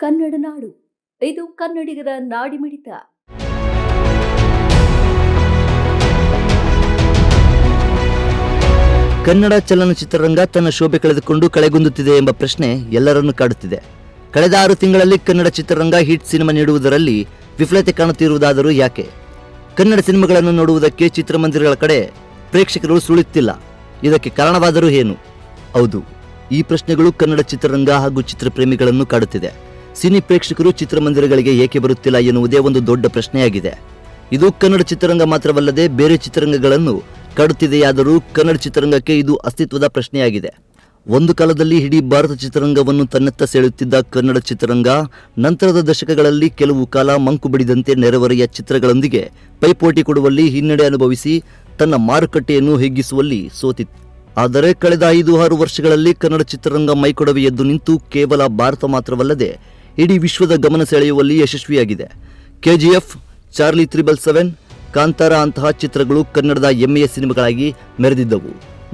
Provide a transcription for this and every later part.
ಕನ್ನಡ ನಾಡು. ಇದು ಕನ್ನಡಿಗರ ನಾಡಿಮಿಡಿತ ಕನ್ನಡ ಚಲನಚಿತ್ರರಂಗ ತನ್ನ ಶೋಭೆ ಕಳೆದುಕೊಂಡು ಕಳೆಗುಂದುತ್ತಿದೆ ಎಂಬ ಪ್ರಶ್ನೆ ಎಲ್ಲರನ್ನು ಕಾಡುತ್ತಿದೆ. ಕಳೆದ ಆರು ತಿಂಗಳಲ್ಲಿ ಕನ್ನಡ ಚಿತ್ರರಂಗ ಹಿಟ್ ಸಿನಿಮಾ ನೀಡುವುದರಲ್ಲಿ ವಿಫಲತೆ ಕಾಣುತ್ತಿರುವುದಾದರೂ ಯಾಕೆ? ಕನ್ನಡ ಸಿನಿಮಾಗಳನ್ನು ನೋಡುವುದಕ್ಕೆ ಚಿತ್ರಮಂದಿರಗಳ ಕಡೆ ಪ್ರೇಕ್ಷಕರು ಸುಳಿಯುತ್ತಿಲ್ಲ. ಇದಕ್ಕೆ ಕಾರಣವಾದರೂ ಏನು? ಹೌದು, ಈ ಪ್ರಶ್ನೆಗಳು ಕನ್ನಡ ಚಿತ್ರರಂಗ ಹಾಗೂ ಚಿತ್ರಪ್ರೇಮಿಗಳನ್ನು ಕಾಡುತ್ತಿದೆ. ಸಿನಿ ಪ್ರೇಕ್ಷಕರು ಚಿತ್ರಮಂದಿರಗಳಿಗೆ ಏಕೆ ಬರುತ್ತಿಲ್ಲ ಎನ್ನುವುದೇ ಒಂದು ದೊಡ್ಡ ಪ್ರಶ್ನೆಯಾಗಿದೆ. ಇದು ಕನ್ನಡ ಚಿತ್ರರಂಗ ಮಾತ್ರವಲ್ಲದೆ ಬೇರೆ ಚಿತ್ರರಂಗಗಳನ್ನು ಕಡುತ್ತಿದೆಯಾದರೂ ಕನ್ನಡ ಚಿತ್ರರಂಗಕ್ಕೆ ಇದು ಅಸ್ತಿತ್ವದ ಪ್ರಶ್ನೆಯಾಗಿದೆ. ಒಂದು ಕಾಲದಲ್ಲಿ ಇಡೀ ಭಾರತ ಚಿತ್ರರಂಗವನ್ನು ತನ್ನತ್ತ ಸೆಳೆಯುತ್ತಿದ್ದ ಕನ್ನಡ ಚಿತ್ರರಂಗ, ನಂತರದ ದಶಕಗಳಲ್ಲಿ ಕೆಲವು ಕಾಲ ಮಂಕು ಬಿಡಿದಂತೆ ನೆರೆಹೊರೆಯ ಚಿತ್ರಗಳೊಂದಿಗೆ ಪೈಪೋಟಿ ಕೊಡುವಲ್ಲಿ ಹಿನ್ನಡೆ ಅನುಭವಿಸಿ ತನ್ನ ಮಾರುಕಟ್ಟೆಯನ್ನು ಹಿಗ್ಗಿಸುವಲ್ಲಿ ಸೋತಿತ್ತು ಆದರೆ ಕಳೆದ ಐದು ಆರು ವರ್ಷಗಳಲ್ಲಿ ಕನ್ನಡ ಚಿತ್ರರಂಗ ಮೈಕೊಡವಿ ಎದ್ದು ನಿಂತು ಕೇವಲ ಭಾರತ ಮಾತ್ರವಲ್ಲದೆ ಇಡೀ ವಿಶ್ವದ ಗಮನ ಸೆಳೆಯುವಲ್ಲಿ ಯಶಸ್ವಿಯಾಗಿದೆ. KGF, Charlie triple seven, Kantara ಅಂತಹ ಚಿತ್ರಗಳು ಕನ್ನಡದ ಹೆಮ್ಮೆಯ ಸಿನಿಮಾಗಳಾಗಿ ಮೆರೆದಿದ್ದವು.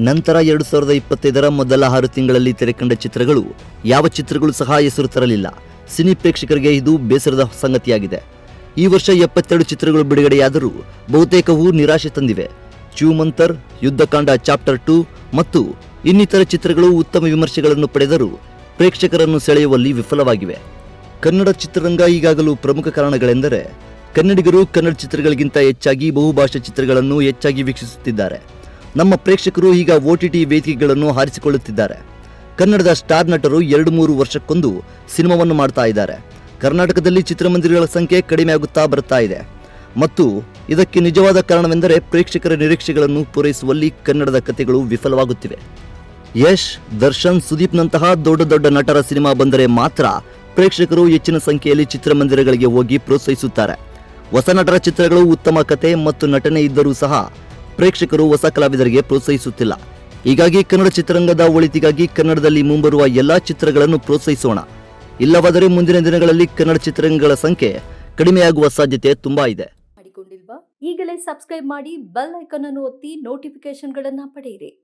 ನಂತರ ಎರಡು ಸಾವಿರದ ಇಪ್ಪತ್ತೈದರ ಮೊದಲ ಆರು ತಿಂಗಳಲ್ಲಿ ತೆರೆಕಂಡ ಚಿತ್ರಗಳು, ಯಾವ ಚಿತ್ರಗಳು ಸಹ ಹೆಸರು ತರಲಿಲ್ಲ. ಸಿನಿ ಪ್ರೇಕ್ಷಕರಿಗೆ ಇದು ಬೇಸರದ ಸಂಗತಿಯಾಗಿದೆ. ಈ ವರ್ಷ ಎಪ್ಪತ್ತೆರಡು ಚಿತ್ರಗಳು ಬಿಡುಗಡೆಯಾದರೂ ಬಹುತೇಕವು ನಿರಾಶೆ ತಂದಿವೆ. ಚ್ಯೂಮಂತರ್, ಯುದ್ಧಕಾಂಡ ಚಾಪ್ಟರ್ ಟು ಮತ್ತು ಇನ್ನಿತರ ಚಿತ್ರಗಳು ಉತ್ತಮ ವಿಮರ್ಶೆಗಳನ್ನು ಪಡೆದರೂ ಪ್ರೇಕ್ಷಕರನ್ನು ಸೆಳೆಯುವಲ್ಲಿ ವಿಫಲವಾಗಿವೆ. ಕನ್ನಡ ಚಿತ್ರರಂಗ ಈಗಾಗಲೂ ಪ್ರಮುಖ ಕಾರಣಗಳೆಂದರೆ ಕನ್ನಡಿಗರು ಕನ್ನಡ ಚಿತ್ರಗಳಿಗಿಂತ ಹೆಚ್ಚಾಗಿ ಬಹುಭಾಷಾ ಚಿತ್ರಗಳನ್ನು ಹೆಚ್ಚಾಗಿ ವೀಕ್ಷಿಸುತ್ತಿದ್ದಾರೆ. ನಮ್ಮ ಪ್ರೇಕ್ಷಕರು ಈಗ ಒ ಟಿ ಟಿ ವೇದಿಕೆಗಳನ್ನು ಹಾರಿಸಿಕೊಳ್ಳುತ್ತಿದ್ದಾರೆ. ಕನ್ನಡದ ಸ್ಟಾರ್ ನಟರು ಎರಡು ಮೂರು ವರ್ಷಕ್ಕೊಂದು ಸಿನಿಮಾವನ್ನು ಮಾಡ್ತಾ ಇದ್ದಾರೆ. ಕರ್ನಾಟಕದಲ್ಲಿ ಚಿತ್ರಮಂದಿರಗಳ ಸಂಖ್ಯೆ ಕಡಿಮೆಯಾಗುತ್ತಾ ಬರ್ತಾ ಇದೆ. ಮತ್ತು ಇದಕ್ಕೆ ನಿಜವಾದ ಕಾರಣವೆಂದರೆ ಪ್ರೇಕ್ಷಕರ ನಿರೀಕ್ಷೆಗಳನ್ನು ಪೂರೈಸುವಲ್ಲಿ ಕನ್ನಡದ ಕಥೆಗಳು ವಿಫಲವಾಗುತ್ತಿವೆ. ಯಶ್, ದರ್ಶನ್, ಸುದೀಪ್ನಂತಹ ದೊಡ್ಡ ದೊಡ್ಡ ನಟರ ಸಿನಿಮಾ ಬಂದರೆ ಮಾತ್ರ ಪ್ರೇಕ್ಷಕರು ಹೆಚ್ಚಿನ ಸಂಖ್ಯೆಯಲ್ಲಿ ಚಿತ್ರಮಂದಿರಗಳಿಗೆ ಹೋಗಿ ಪ್ರೋತ್ಸಾಹಿಸುತ್ತಾರೆ. ಹೊಸ ನಟರ ಚಿತ್ರಗಳು ಉತ್ತಮ ಕತೆ ಮತ್ತು ನಟನೆ ಇದ್ದರೂ ಸಹ ಪ್ರೇಕ್ಷಕರು ಹೊಸ ಕಲಾವಿದರಿಗೆ ಪ್ರೋತ್ಸಾಹಿಸುತ್ತಿಲ್ಲ. ಹೀಗಾಗಿ ಕನ್ನಡ ಚಿತ್ರರಂಗದ ಒಳಿತಿಗಾಗಿ ಕನ್ನಡದಲ್ಲಿ ಮುಂಬರುವ ಎಲ್ಲಾ ಚಿತ್ರಗಳನ್ನು ಪ್ರೋತ್ಸಾಹಿಸೋಣ. ಇಲ್ಲವಾದರೆ ಮುಂದಿನ ದಿನಗಳಲ್ಲಿ ಕನ್ನಡ ಚಿತ್ರರಂಗಗಳ ಸಂಖ್ಯೆ ಕಡಿಮೆಯಾಗುವ ಸಾಧ್ಯತೆ ತುಂಬಾ ಇದೆ. ಈಗಲೇ ಸಬ್ಸ್ಕ್ರೈಬ್ ಮಾಡಿ ಬೆಲ್ ಐಕಾನ್ ಅನ್ನು ಒತ್ತಿ ನೋಟಿಫಿಕೇಶನ್ಗಳನ್ನು ಪಡೆಯಿರಿ.